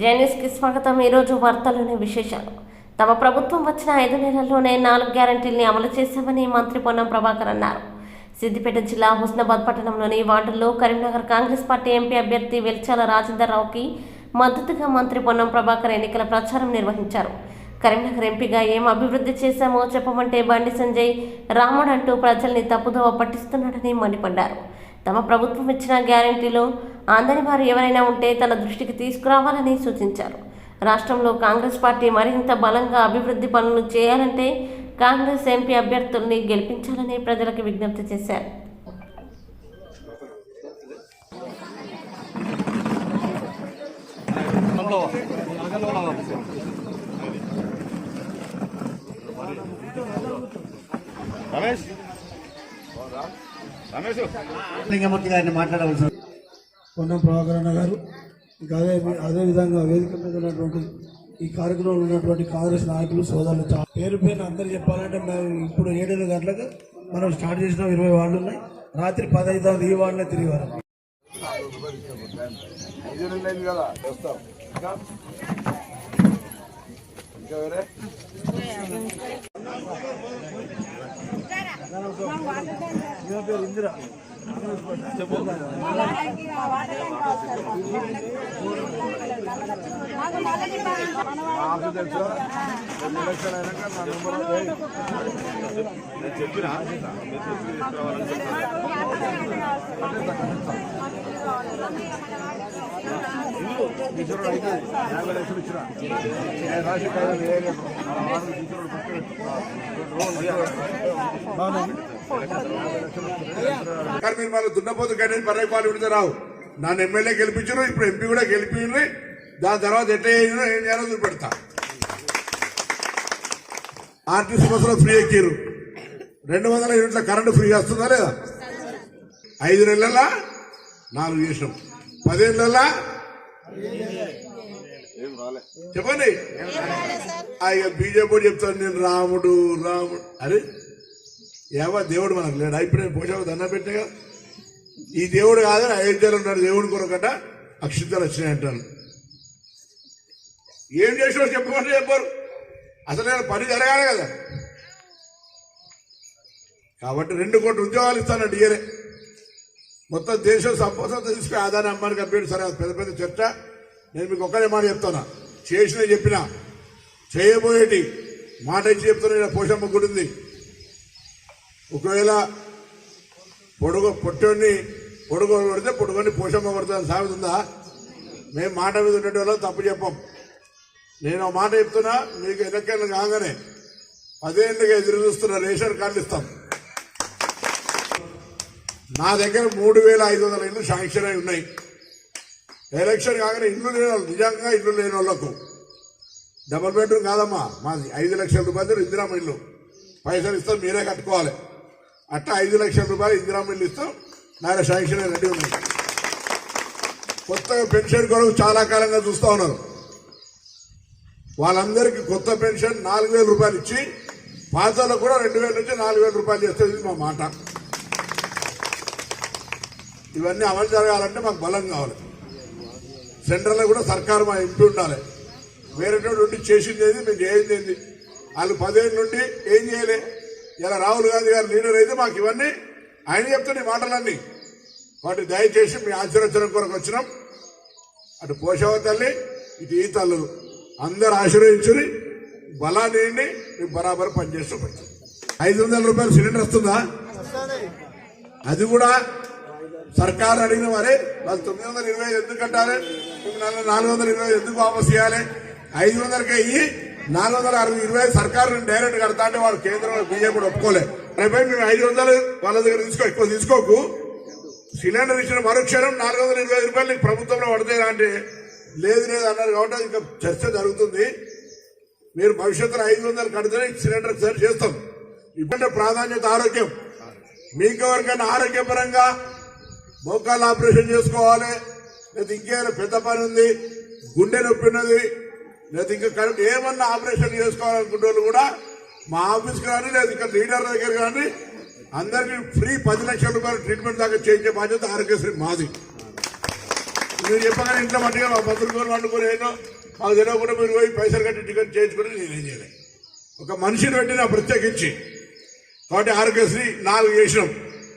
జైనిస్కి స్వాగతం. ఈరోజు వార్తల్లోని విశేషాలు. తమ ప్రభుత్వం వచ్చిన ఐదు నెలల్లోనే నాలుగు గ్యారంటీల్ని అమలు చేశామని మంత్రి పొన్నం ప్రభాకర్ అన్నారు. సిద్దిపేట జిల్లా హుస్నాబాద్ పట్టణంలోని వార్డుల్లో కరీంనగర్ కాంగ్రెస్ పార్టీ ఎంపీ అభ్యర్థి వెల్చాల రాజేందర్ రావుకి మద్దతుగా మంత్రి పొన్నం ప్రభాకర్ ఎన్నికల ప్రచారం నిర్వహించారు. కరీంనగర్ ఎంపీగా ఏం అభివృద్ధి చేశామో చెప్పమంటే బండి సంజయ్ రాముడు అంటూ ప్రజల్ని తప్పుదోవ పట్టిస్తున్నాడని మండిపడ్డారు. తమ ప్రభుత్వం ఇచ్చిన గ్యారంటీలో అందని వారు ఎవరైనా ఉంటే తన దృష్టికి తీసుకురావాలని సూచించారు. రాష్ట్రంలో కాంగ్రెస్ పార్టీ మరింత బలంగా అభివృద్ధి పనులు చేయాలంటే కాంగ్రెస్ ఎంపీ అభ్యర్థుల్ని గెలిపించాలని ప్రజలకు విజ్ఞప్తి చేశారు. రమేష్ రమేష్? లింగమూర్తి గారిని మాట్లాడవలసిన పొన్నం ప్రభాకరణ గారు ఇంకా అదే అదే విధంగా వేదిక మీద ఉన్నటువంటి ఈ కార్యక్రమంలో ఉన్నటువంటి కాంగ్రెస్ నాయకులు సోదరులు పేరు పేరు అందరు చెప్పాలంటే మేము ఇప్పుడు ఏడెనిమిది గంటలకు మనం స్టార్ట్ చేసిన ఇరవై వార్డు ఉన్నాయి. రాత్రి పదహైదు ఈ వార్డులే తిరిగి ఇంకా వేరే నాకు తెలుసు నా చెప్పినా అయితే యాభై లక్షలు ఇచ్చిన నేను రాసి కాదు మీరు మళ్ళీ దున్నపోతు గణేష్ పర్రెకి పాలు విడితే రావు. నన్ను ఎమ్మెల్యే గెలిపించారు ఇప్పుడు ఎంపీ కూడా గెలిపించారు. దాని తర్వాత ఎట్లా చేసినా ఏం చేయాలో చూపెడతా. ఆర్టీసీ బస్సులో ఫ్రీ ఎక్కిరు రెండు వందల యూనిట్ల కరెంటు ఫ్రీ వస్తుందా లేదా? ఐదు నెలల? నాలుగు చేసినాం. ఏం రాలే చెప్పండి బీజేపీ చెప్తాను నేను రాముడు రాముడు. అరే ఏమో దేవుడు మనకు లేడా. ఇప్పుడు నేను పోషాకు దండం పెట్టినా ఈ దేవుడు కాదని అయోధ్యలో ఉన్నాడు. దేవుడి కొరకట అక్షింతలు వచ్చినాయి అంటాను ఏం చేసినారు చెప్పమంటే చెప్పారు. అసలు నేను పని జరగాలి కదా. కాబట్టి రెండు కోట్ల ఉద్యోగాలు ఇస్తానండి ఇయరే మొత్తం దేశం సంపద తీసుకుని ఆదాయ అమ్మానికి అభ్యర్థి సరే అది పెద్ద పెద్ద చర్చ. నేను మీకు ఒక్కరే మాట చెప్తాను చేసిన చెప్పిన. చేయబోయేటి. మాట ఇచ్చి చెప్తున్నా. పోషమ్మ గుడి ఉంది ఒకవేళ పొడుగు పొట్టోని పొడుగు పడితే పొడుగుని పోషమ్మ పడుతుంది సామెత ఉందా? మేము మాట మీద ఉండేటోళ్ళం తప్పు చెప్పం. నేను ఆ మాట చెప్తున్నా మీకు ఎన్నికలు కాగానే పదేళ్ళుగా ఎదురు చూస్తున్న రేషన్ కార్డు ఇస్తాం. నా దగ్గర మూడు వేల ఐదు వందల ఇల్లు శాంక్షన్ అయి ఉన్నాయి. ఎలక్షన్ కాగానే ఇల్లు లేని వాళ్ళు నిజంగా ఇల్లు లేని వాళ్ళకు. డబుల్ బెడ్రూమ్ కాదమ్మా మాది ఐదు లక్షల రూపాయలు ఇందిరామ ఇల్లు. పైసలు ఇస్తాం మీరే కట్టుకోవాలి. అట్లా ఐదు లక్షల రూపాయలు ఇందిరామ ఇస్తాం. నాయన శాంక్షన్ అయి రెడీ ఉన్నాయి కొత్తగా పెన్షన్ కొరకు చాలా కాలంగా చూస్తూ ఉన్నారు. వాళ్ళందరికీ కొత్త పెన్షన్ నాలుగు వేల రూపాయలు ఇచ్చి పాతలకు కూడా రెండు వేల నుంచి నాలుగు వేల రూపాయలు చేస్తుంది మా మాట. ఇవన్నీ అమలు జరగాలంటే మాకు బలం కావాలి. సెంట్రల్లో కూడా సర్కారు మా ఎంపీ ఉండాలి. వేరేటువంటి ఉండి చేసింది ఏది? మేము చేయింది వాళ్ళు పదేళ్ళ నుండి ఏం చేయలే? ఇలా రాహుల్ గాంధీ గారు లీడర్ అయితే మాకు ఇవన్నీ ఆయన చెప్తున్న మాటలన్నీ. వాటి దయచేసి మీ ఆశీర్వచనం కొరకు వచ్చినాం. అటు పోషవ తల్లి ఇటు ఈ తల్లు అందరు ఆశీర్వదించుని బలాన్ని ఇవ్వండి, మీకు బరాబర్ పనిచేస్తూ ఐదు వందల రూపాయలు సిలిండర్ వస్తుందా? అది కూడా సర్కారు అడిగిన వారే వాళ్ళు తొమ్మిది వందల ఇరవై ఎందుకు కట్టాలి? నాలుగు నాలుగు వందల ఇరవై ఎందుకు వాపస్ చేయాలి? ఐదు వందలకి అయ్యి నాలుగు వందల అరవై ఇరవై సర్కారు డైరెక్ట్ కడతా అంటే వాళ్ళు కేంద్రంలో బీజేపీ కూడా ఒప్పుకోలే. రేపై మేము ఐదు వందలు వాళ్ళ దగ్గర తీసుకో ఎక్కువ తీసుకోకు. సిలిండర్ ఇచ్చిన మరుక్షణం నాలుగు వందల ఇరవై రూపాయలు నీకు ప్రభుత్వంలో పడతాయి అంటే లేదు లేదు అన్నారు కాబట్టి ఇంకా చర్చ జరుగుతుంది. మీరు భవిష్యత్తులో ఐదు వందలు కడితేనే సిలిండర్ సరి చేస్తాం. ఇప్పుడంటే ప్రాధాన్యత ఆరోగ్యం. మీకు ఎవరికైనా ఆరోగ్యపరంగా మోకాలు ఆపరేషన్ చేసుకోవాలి. లేదా ఇంకేమైనా పెద్ద పని ఉంది గుండె నొప్పి ఉన్నది లేదా ఇంకా కరెంట్ ఏమన్నా ఆపరేషన్ చేసుకోవాలనుకునే వాళ్ళు కూడా మా ఆఫీస్కి కానీ లేదా ఇక్కడ లీడర్ దగ్గర కానీ అందరికీ ఫ్రీ పది లక్షల రూపాయలు ట్రీట్మెంట్ దాకా చేయించే బాధ్యత ఆరోగ్యశ్రీ మాది. మీరు చెప్పగానే ఇంట్లో మట్టిగా మా పత్రికలు వండుకొని ఏదో మాకు తెలియకుండా మీరు పోయి పైసలు కట్టి టికెట్ చేయించుకుని నేనేం చేయలేదు ఒక మనిషిని పెట్టి నా ప్రత్యేకించి. కాబట్టి ఆరోగ్యశ్రీ నాలుగు చేసినాం.